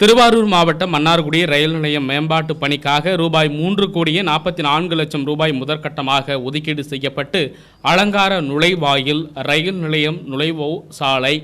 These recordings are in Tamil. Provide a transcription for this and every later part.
திருவாரூர் மாவட்டம் மன்னார்குடி ரயில் நிலையம் மேம்பாட்டு பணிக்காக ரூபாய் மூன்று கோடியே நாற்பத்தி நான்கு லட்சம் ரூபாய் முதற்கட்டமாக ஒதுக்கீடு செய்யப்பட்டு அலங்கார நுழைவாயில் ரயில் நிலையம் நுழைவோ சாலை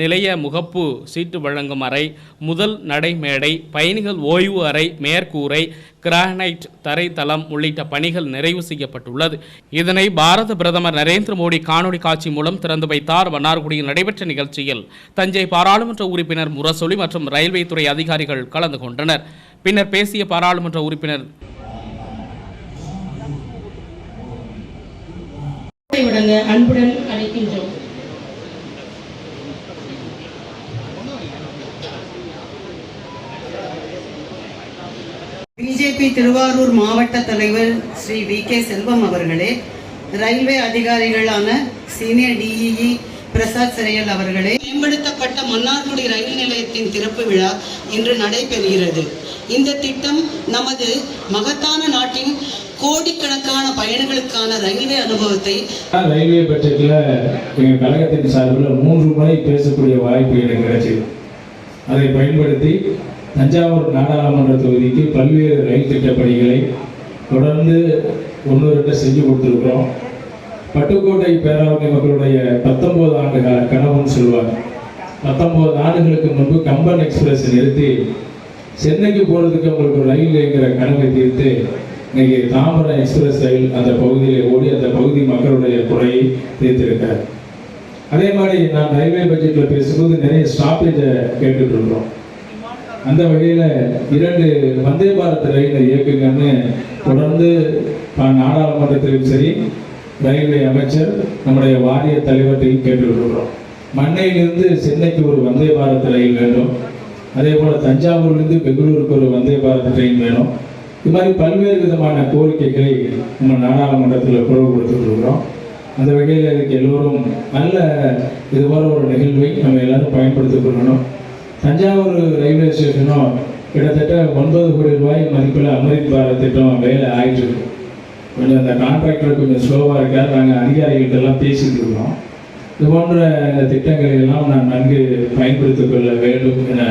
நிலைய முகப்பு சீட்டு வழங்கும் அறை முதல் நடைமேடை பயணிகள் ஓய்வு அறை மேற்கூரை கிரானைட் தரைத்தளம் உள்ளிட்ட பணிகள் நிறைவு செய்யப்பட்டுள்ளது. இதனை பாரத பிரதமர் நரேந்திர மோடி காணொலி காட்சி மூலம் திறந்து வைத்தார். வண்ணார்குடியில் நடைபெற்ற நிகழ்ச்சியில் தஞ்சை பாராளுமன்ற உறுப்பினர் முரசொலி மற்றும் ரயில்வே துறை அதிகாரிகள் கலந்து கொண்டனர். பின்னர் பேசிய பாராளுமன்ற உறுப்பினர் அன்புடன் அழைக்கின்றோம். பிஜேபி திருவாரூர் மாவட்ட தலைவர் ஸ்ரீ வி கே செல்வம் அவர்களே ரயில்வே அதிகாரிகளான சீனியர் டிஇஇ பிரசாத் சிறையல் அவர்களே மேம்படுத்தப்பட்ட மன்னார்குடி ரயில் நிலையத்தின் திறப்பு விழா இன்று நடைபெறுகிறது. இந்த திட்டம் நமது மகத்தான நாட்டின் கோடிக்கணக்கான பயணிகளுக்கான ரயில்வே அனுபவத்தை ரயில்வே பட்ஜெட்டில் எங்கள் கழகத்தின் சார்பில் மூன்று முறை பேசக்கூடிய வாய்ப்பு எனக்கு கிடைச்சது அதை பயன்படுத்தி தஞ்சாவூர் நாடாளுமன்ற தொகுதிக்கு பல்வேறு ரயில் திட்ட பணிகளை தொடர்ந்து ஒன்று ரெண்டு செஞ்சு கொடுத்துருக்குறோம். பட்டுக்கோட்டை பேராவணி மக்களுடைய பத்தொன்பது ஆண்டு கால கனவுன்னு சொல்லுவாங்க. பத்தொன்பது ஆண்டுகளுக்கு முன்பு கம்பன் எக்ஸ்பிரஸ் நிறுத்தி சென்னைக்கு போகிறதுக்கு அவங்களுக்கு ரயில் என்கிற கனவை தீர்த்து இன்னைக்கு தாம்பரம் எக்ஸ்பிரஸ் ரயில் அந்த பகுதியில் ஓடி அந்த பகுதி மக்களுடைய குறையை தீர்த்திருக்கார். அதே மாதிரி நான் ரயில்வே பட்ஜெட்டில் பேசும்போது நிறைய ஸ்டாப்பேஜை கேட்டுட்டு இருக்கிறோம். அந்த வகையில் இரண்டு வந்தே பாரத் ரயிலை இயக்குங்கன்னு தொடர்ந்து நாடாளுமன்றத்திலும் சரி ரயில்வே அமைச்சர் நம்முடைய வாரிய தலைவர்கிட்டையும் கேட்டுட்டு மண்ணையிலிருந்து சென்னைக்கு ஒரு வந்தே பாரத் ரயில் வேண்டும். அதே போல் தஞ்சாவூர்லேருந்து பெங்களூருக்கு ஒரு வந்தே பாரத் ட்ரெயின் வேணும். இது மாதிரி பல்வேறு விதமான கோரிக்கைகளை நம்ம நாடாளுமன்றத்தில் குரல் கொடுத்துருக்கிறோம் அந்த வகையில் இதுக்கு எல்லோரும் நல்ல இது போல ஒரு நிகழ்வை நம்ம எல்லாரும் பயன்படுத்திக் கொள்ளணும். தஞ்சாவூர் ரயில்வே ஸ்டேஷனும் கிட்டத்தட்ட ஒன்பது கோடி ரூபாய் மதிப்பில் அமிர்த் பாரத் திட்டம் வேலை ஆகிட்டு இருக்கு. கொஞ்சம் அந்த கான்ட்ராக்டர் கொஞ்சம் ஸ்லோவாக இருக்கார். நாங்கள் அதிகாரிகிட்ட எல்லாம் இருக்கோம். இது போன்ற இந்த திட்டங்களை எல்லாம் நான் நன்கு பயன்படுத்திக் கொள்ள வேண்டும் என